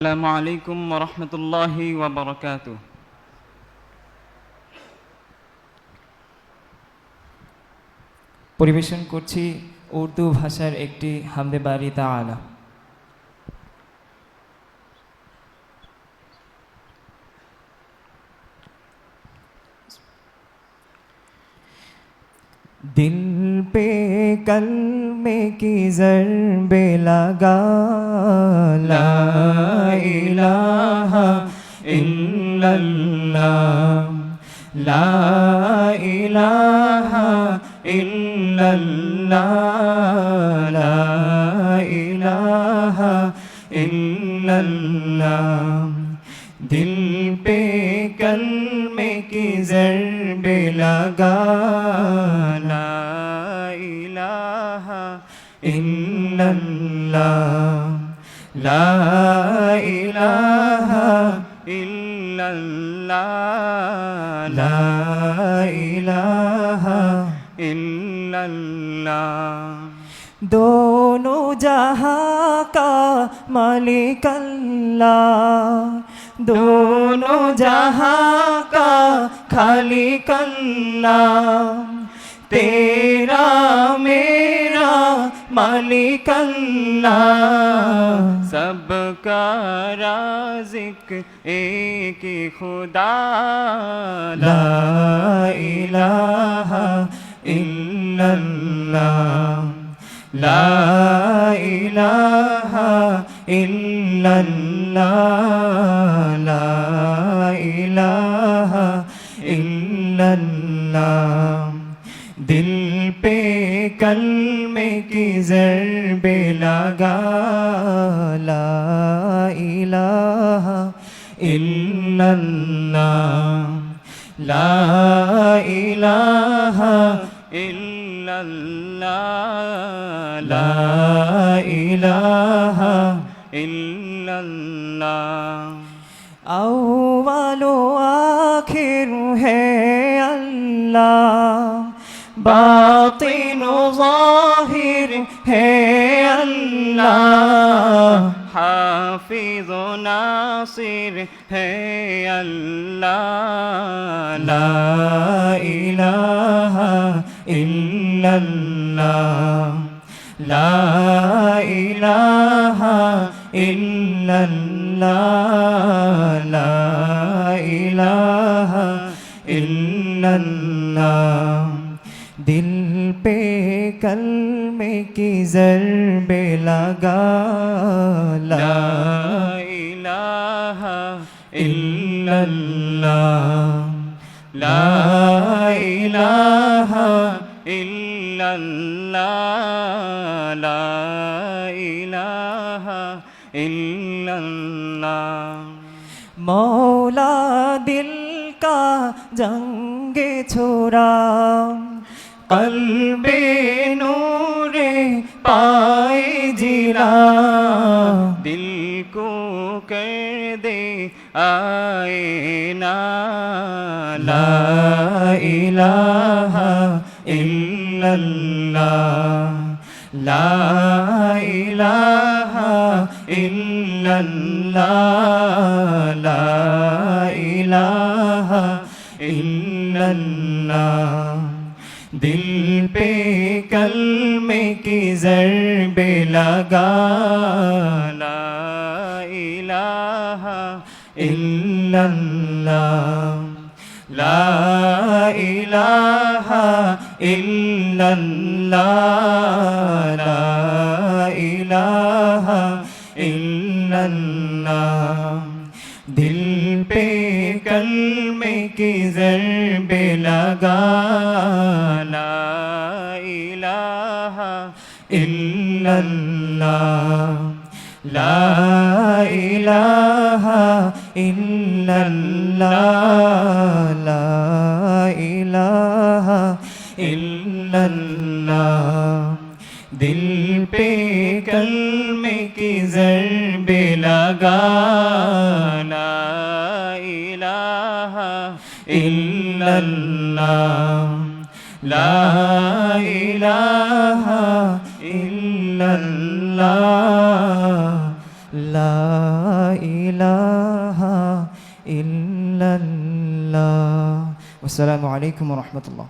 السلام عليكم ورحمة الله وبركاته পরিবেশন করছি উর্দু ভাষার একটি হামদে বাড়ি তালা দিল পে কলমে কি জরবে লাগা ইল্লাল্লাহ লা ইলাহা ইল্লাল্লাহ, লা ইলাহা ইল্লাল্লাহ। দিল পে কলমে কি জরবে লাগা, লা ইলাহা ইল্লাল্লাহ, লা ইলাহা ইল্লাল্লাহ। দোনো জহাঁ কা মালিক अल्लाह दोनों जहां का खालिक अल्लाह तेरा मेरा মালিক আল্লাহ সবকা রাজিক এক খুদা লা ইলাহা ইল্লাল্লাহ লা ইলাহা ইল্লাল্লাহ লা कलमे की जरबे लगा ला इलाहा इल्लल्लाह ला इलाहा इल्लल्लाह ला इलाहा इल्लल्लाह अव्वल आखिर है अल्लाह باطن ظاهر ہے اللہ حافظ و ناصر ہے اللہ لا الہ الا اللہ لا إله إلا الله لا إله إلا الله दिल पे कलमे की जरबे लगा ला इलाहा इल्लल्लाह ला इलाहा इल्लल्लाह ला इलाहा इल्लल्लाह मौला दिल का जंगे छोरा कल्बे नूरे पाए जिला दिल को कर दे आए ना ला इलाहा इल्लल्लाह ला इलाहा इल्लल्लाह ला इलाहा इल्लल्लाह दिल पे कलमे की जरबे लगा ला इलाहा इल्लल्लाह ला इलाहा इल्लल्लाह ला इलाहा کی ضرب لگا لا الہ الا اللہ لا إله إلا الله لا إله إلا الله دل پہ کلمے کی ضرب لگا إلا الله لا إله إلا الله. لا إله إلا الله. والسلام عليكم ورحمة الله.